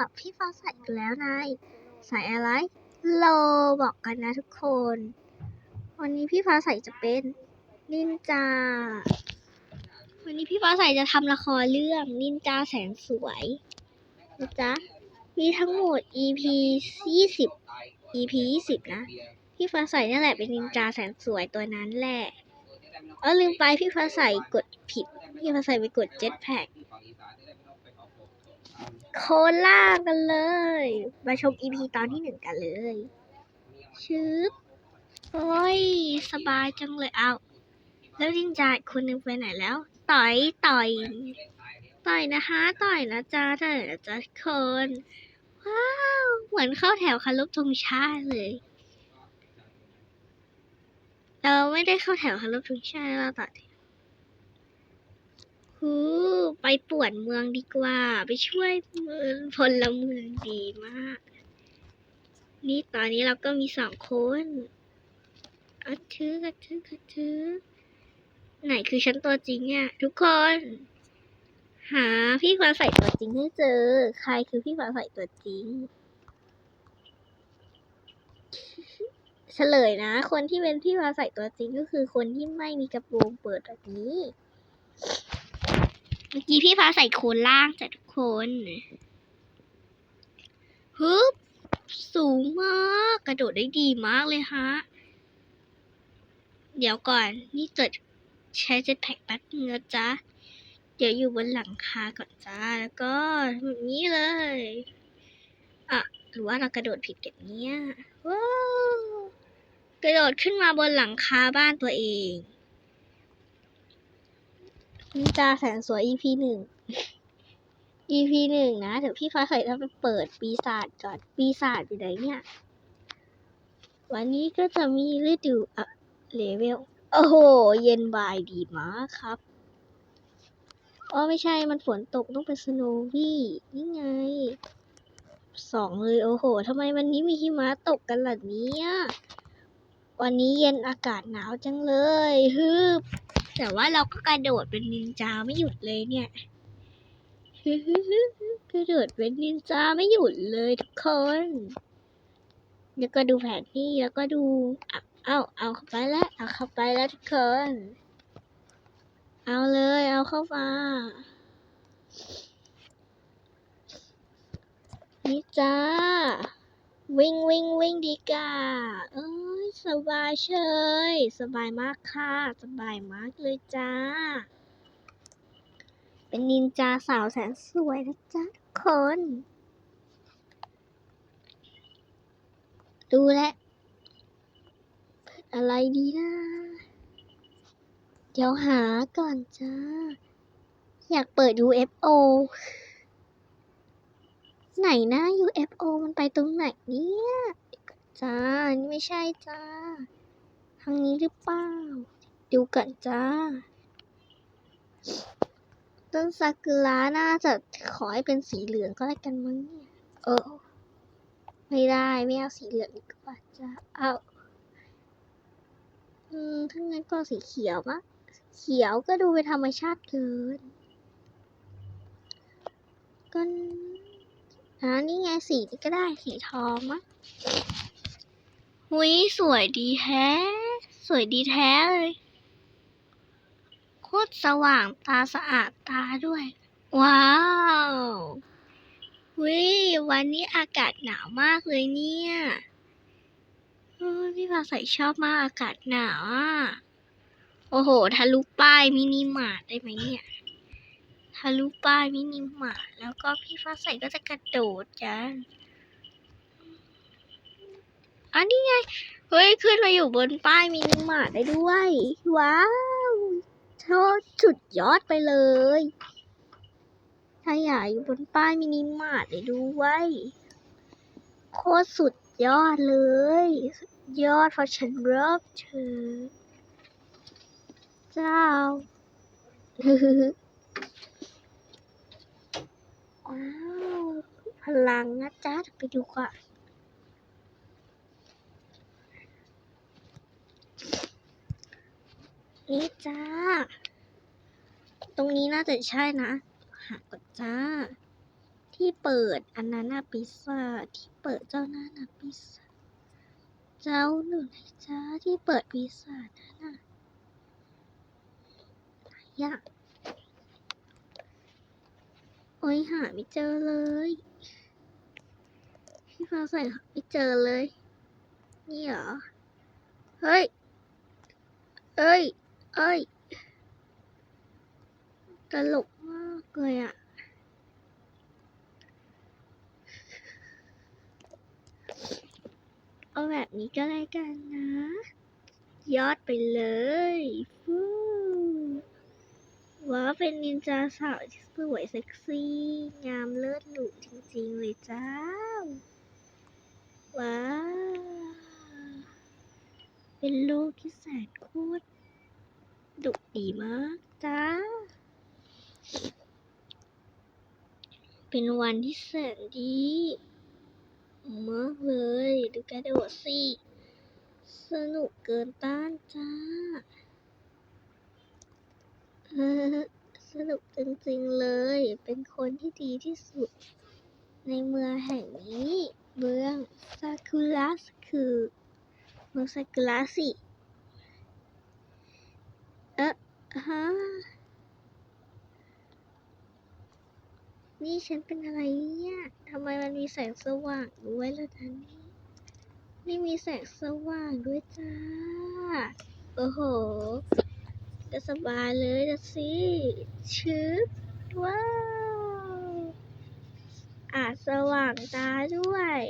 กับพี่ฟ้าใสกันแล้วนายใส่อะไรโลบอกกันนะทุกคน วันนี้พี่ฟ้าใสจะเป็นนินจา วันนี้พี่ฟ้าใสจะทำละครเรื่องนินจาแสนสวยนะจ๊ะมีทั้งหมด EP ยี่สิบ EP ยี่สิบนะ พี่ฟ้าใสนี่นแหละเป็นนินจาแสนสวยตัวนั้นแหละเออลืมไปพี่ฟ้าใสกดผิด พี่ฟ้าใสไปกดเจ็ตแพ็ก โคล่ากันเลย มาชม EP ตอนที่หนึ่งกันเลยชึบโอ้ย สบายจังเลยเอา แล้วนินจาคนหนึ่งไปไหนแล้ว ต่อยต่อย ต่อยนะคะ ต่อยนะจ๊ะต่อยนะจ๊ะคน ว้าว เหมือนเข้าแถวคารพธงชาติเลยเราไม่ได้เข้าแถวคารพธงชาติเราต่อแถว ฮูไปป่วนเมืองดีกว่า ไปช่วยเมืองพลเมืองดีมาก นี่ตอนนี้เราก็มีสองคนอัดถืออัดถืออัดถือไหนคือฉันตัวจริงเนี่ยทุกคน หาพี่ฟ้าใส่ตัวจริงให้เจอ ใครคือพี่ฟ้าใส่ตัวจริง เฉลยนะ คนที่เป็นพี่ฟ้าใส่ตัวจริงก็คือคนที่ไม่มีกระโปรงเปิดแบบนี้ เมื่อกี้พี่ฟ้าใส่โคนล่างจ้ะทุกคนฮึบสูงมาก กระโดดได้ดีมากเลยฮะ เดี๋ยวก่อน นี่เกิดใช้เจ็ตแพ็กแป๊บนึงนะจ๊ะเดี๋ยวอยู่บนหลังคาก่อนจ้า แล้วก็แบบนี้เลย อะ หรือว่าเรากระโดดผิดกันเนี่ยว้าวกระโดดขึ้นมาบนหลังคาบ้านตัวเอง นินจาแสนสวย EP หนึ่ง EP หนึ่งนะ เดี๋ยวพี่ฟ้าใสต้องไปเปิดปีศาจก่อน ปีศาจอยู่ไหนเนี่ย วันนี้ก็จะมีฤดูอะเลเวล โอ้โห เย็นบายดีมากครับ อ๋อ ไม่ใช่มันฝนตกต้องเป็นสโนวี่ นี่ไง สองเลย โอ้โหทำไมวันนี้มีหิมะตกกันล่ะเนี่ย วันนี้เย็นอากาศหนาวจังเลย ฮึบ แต่ว่าเราก็กระโดดเป็นนินจาไม่หยุดเลยเนี่ยกระโดดเป็นนินจาไม่หยุดเลยทุกคนแล้วก็ดูแผนที่แล้วก็ดูเอาเอาเข้าไปแล้วเอาเข้าไปแล้วทุกคนเอาเลยเอาเข้ามานี่จ้า วิ่งวิ่งวิ่งดีกาเอ้ยสบายเฉยสบายมากค่ะ สบายมากเลยจ้า เป็นนินจาสาวแสนสวยนะจ๊ะทุกคน ดูแลอะไรดีนะ เดี๋ยวหาก่อนจ้า อยากเปิด UFO ไหนนะ UFO มันไปตรงไหนเนี่ยจ้านี่ไม่ใช่จ้า ทางนี้หรือเปล่า ดูก่อนจ้า ต้นซากุระน่าจะขอให้เป็นสีเหลืองก็แล้วกันมั้งเนี่ย เออ ไม่ได้ไม่เอาสีเหลืองดีกว่าจ้า เอาอืมถ้างั้นก็สีเขียวมะเขียวก็ดูเป็นธรรมชาติเกินก็ อ่านี่ไงสีนี้ก็ได้สีทองมะหุยสวยดีแท้ สวยดีแท้เลย โคตรสว่างตาสะอาดตาด้วย ว้าวหุยวันนี้อากาศหนาวมากเลยเนี่ยโอ้ยพี่ฟ้าใสชอบมากอากาศหนาวอะ โอ้โหทะลุป้ายมินิมาร์ทได้ไหมเนี่ย ทะลุป้ายมินิมาร์ทแล้วก็พี่ฟ้าใสก็จะกระโดดกันอันนี้ไง เฮ้ย ขึ้นมาอยู่บนป้ายมินิมาร์ทได้ด้วย ว้าวโชดสุดยอดไปเลยถ้าอยากอยู่บนป้ายมินิมาร์ทได้ด้วย โคตรสุดยอดเลย สุดยอดเพราะฉันรักเธอ เจ้า ว้าว พลังนะจ๊ะไปดูก่อนนี่จ้า ตรงนี้น่าจะใช่นะ หากดจ้า ที่เปิดอันนั้นน่ะปีศาที่เปิดเจ้านั่นน่ะปีศาเจ้าหนูไหนจ้าที่เปิดปีศานั่นน่ะไหนอะ โอ้ยหาไม่เจอเลย พี่ฟ้าใสหาไม่เจอเลย นี่เหรอ เฮ้ย เอ้ย เอ้ย ตลกมากเลยอะเอาแบบนี้ก็ได้กันนะ ยอดไปเลยฟู ว้าเป็นนินจาสาวที่สวยเซ็กซี่ งามเลิศหรูจริงๆเลยจ้า ว้า เป็นโลกที่แสนโคตรดุดีมากจ้า เป็นวันที่แสนดีมากเลยดูกระโดดสิ สนุกเกินต้านจ้า สนุกจริงๆเลย เป็นคนที่ดีที่สุด ในเมืองแห่งนี้ เมืองซากุระคือเมืองซากุระสิ เอ๊ะฮะ นี่ฉันเป็นอะไรเนี่ย ทำไมมันมีแสงสว่างด้วยล่ะท่านนี่ไม่มีแสงสว่างด้วยจ้า โอ้โห ก็สบายเลยนะสิชึบว้าว อาจสว่างตาด้วย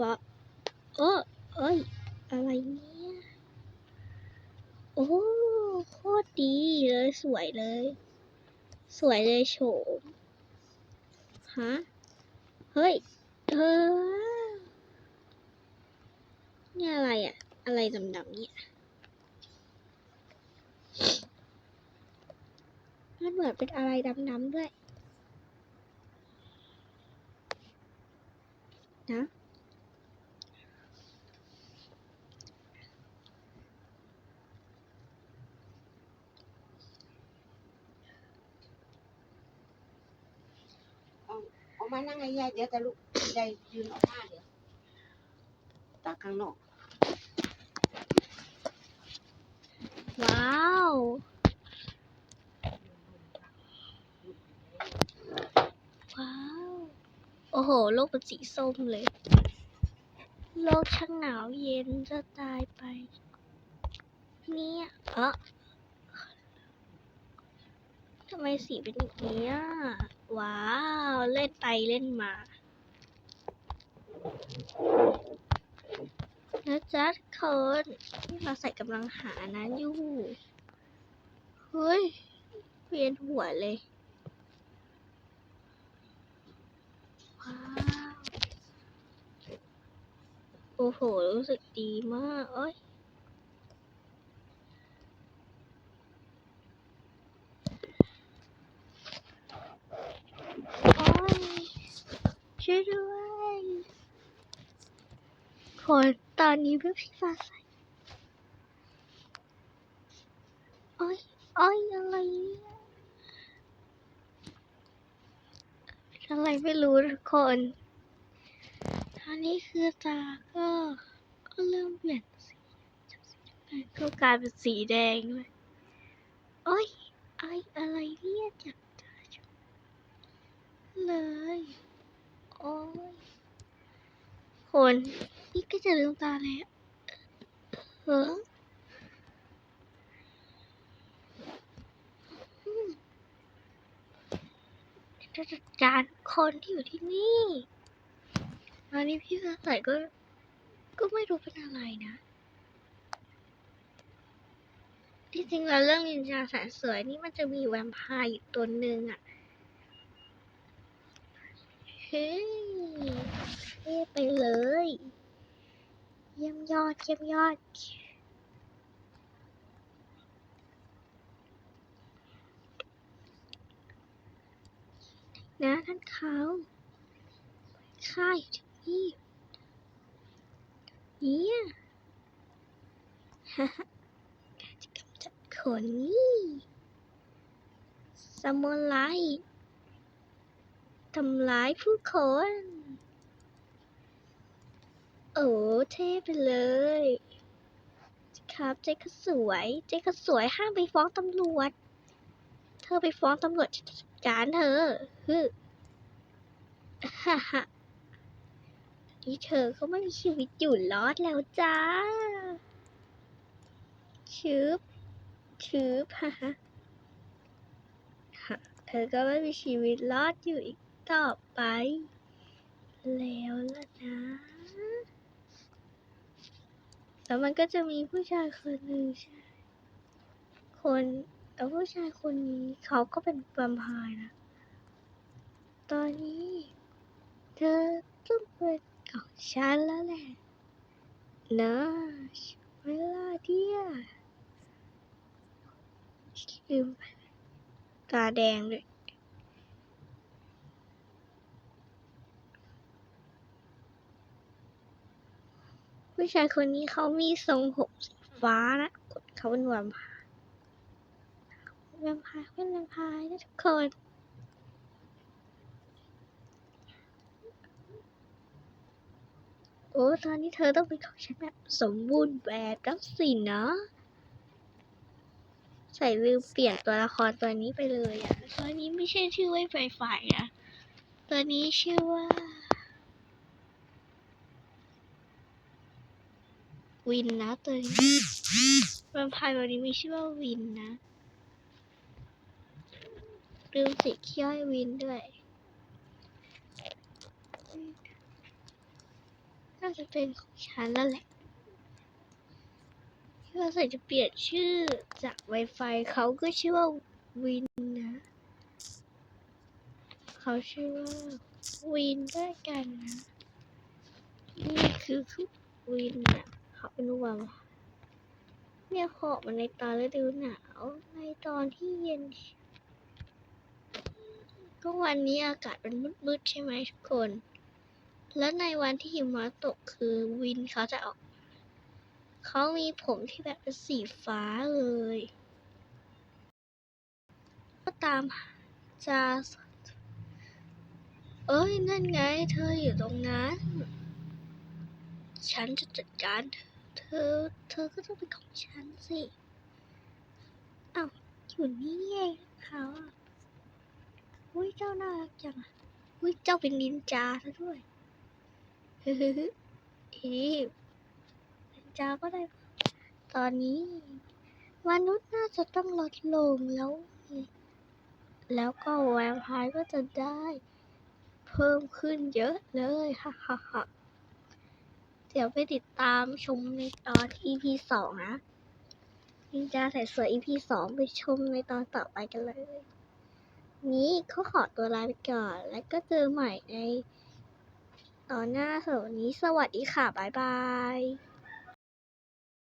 ว้าโอ้เอ้ย อะไรเนี่ย โอ้โคตรดีเลยสวยเลย สวยเลยโฉมฮะ เฮ้ย เธอ นี่อะไรอะ อะไรดำๆเนี่ย มันเหมือนเป็นอะไรดำๆด้วย นะเอามานั่งไอ้ยายเดี๋ยวจะลุกได้ยืนออกมาเดี๋ยวตากข้างนอก ว้าวว้าว โอ้โห โลกเป็นสีส้มเลย โลกช่างหนาวเย็นจะตายไป เนี่ยเอะทำไมสีเป็นอย่างนี้ว้าว เล่นไปเล่นมานะจ๊ะคนที่เราใส่กำลังหานั้นอยู่ เฮ้ย เวียนหัวเลย ว้าว โอ้โห รู้สึกดีมากเอ้ยโอ้ยช่วยด้วยคนตอนนี้เพื่อพี่ฟ้าใสโอ้ยโอ้ยอะไรเนี่ยอะไรไม่รู้ทุกคน อนนี้คือตาก็ก็เริ่มเปลี่ยนสีก็กลายเป็นสีแดงเลยโอ้ยไออะไรเนี่ยจับตาจุเลยโอ้ยคนนี่ก็จะลืมตาแล้วเอออืมจะจัดการคนที่อยู่ที่นี่ ตอนนี้พี่ฟ้าใสก็ ก็ไม่รู้เป็นอะไรนะที่จริงแล้วเรื่องนินจาแสนสวยนี่มันจะมีแวมไพร์อยู่ตัวหนึ่งอะ เฮ้ยเท่ไปเลย เยี่ยมยอด เยี่ยมยอด นะท่านเขาข้าอยู่ ที่นี่เนี่ยฮ่าฮ่าการจะกำจัดคนนี้สมุนไลทำร้ายผู้คน โอ้เท่ไปเลยครับเจ๊ก็สวย เจ๊ก็สวยห้ามไปฟ้องตำรวจ เธอไปฟ้องตำรวจจะจัดการเธอฮึฮ่าฮ่า นี่เธอก็ไม่มีชีวิตอยู่รอดแล้วจ้าชืบชืบฮ่าฮ่าฮ่าเธอก็ไม่มีชีวิตรอดอยู่อีกต่อไป แล้วล่ะนะแล้วมันก็จะมีผู้ชายคนหนึ่งใช่คนแล้วผู้ชายคนนี้เขาก็เป็นแวมไพร์นะ ตอนนี้ เธอต้องเป็น ของฉันแล้วแหละนะเวลาเดียลืมตาแดงเลยผู้ชายคนนี้เขามีทรงผมสีฟ้านะเขาเป็นแวมไพร์แวมไพร์เขาเป็นแวมไพร์นะทุกคน อ้ตอนนี้เธอต้องเป็นของฉันแบบสมบูรณ์แบบแล้วสินะใส่ลืมเปลี่ยนตัวละครตัวนี้ไปเลยอะตัวนี้ไม่ใช่ชื่อว่าไฟไฟอะตัวนี้ชื่อว่า วินนะตัวนี้แวมไพร์ตัวนี้มีชื่อว่าวินนะลืมสีเขี้ยวให้วินด้วย น่าจะเป็นของฉันแล้วแหละที่ว่าใส่จะเปลี่ยนชื่อจาก Wi-Fi เขาก็ชื่อว่าวินนะ เขาชื่อว่าวินด้วยกันนะ นี่คือวินนะเขาเป็นวังเนี่ยขอบมันในตอนฤดูหนาว ในตอนที่เย็น ก็วันนี้อากาศมันมืดๆใช่ไหมทุกคน แล้วในวันที่หิมะตกคือวินเขาจะออก เขามีผมที่แบบเป็นสีฟ้าเลย ก็ตามจะเอ้ย นั่นไง เธออยู่ตรงนั้น ฉันจะจัดการเธอ เธอเธอก็ต้องเป็นของฉันสิอ้าวอยู่นี่เองเขาอุ้ยเจ้าน่ารักจังอะอุ้ยเจ้าเป็นนินจาซะด้วย ฮึฮึฮึเอ๊ะจาก็ได้ ตอนนี้มนุษย์น่าจะต้องลดลงแล้ว แล้วก็แวมไพร์ก็จะได้ เพิ่มขึ้นเยอะเลยฮ่าฮ่าฮ่าเดี๋ยวไปติดตามชมในตอน EP สองนะนินจาใส่เสื้อ EP สองไปชมในตอนต่อไปกันเลย นี้เขาขอตัวลาไปก่อน แล้วก็เจอใหม่ใน ตอนหน้าสวันนี้สวัสดีค่ะ บ๊ายบาย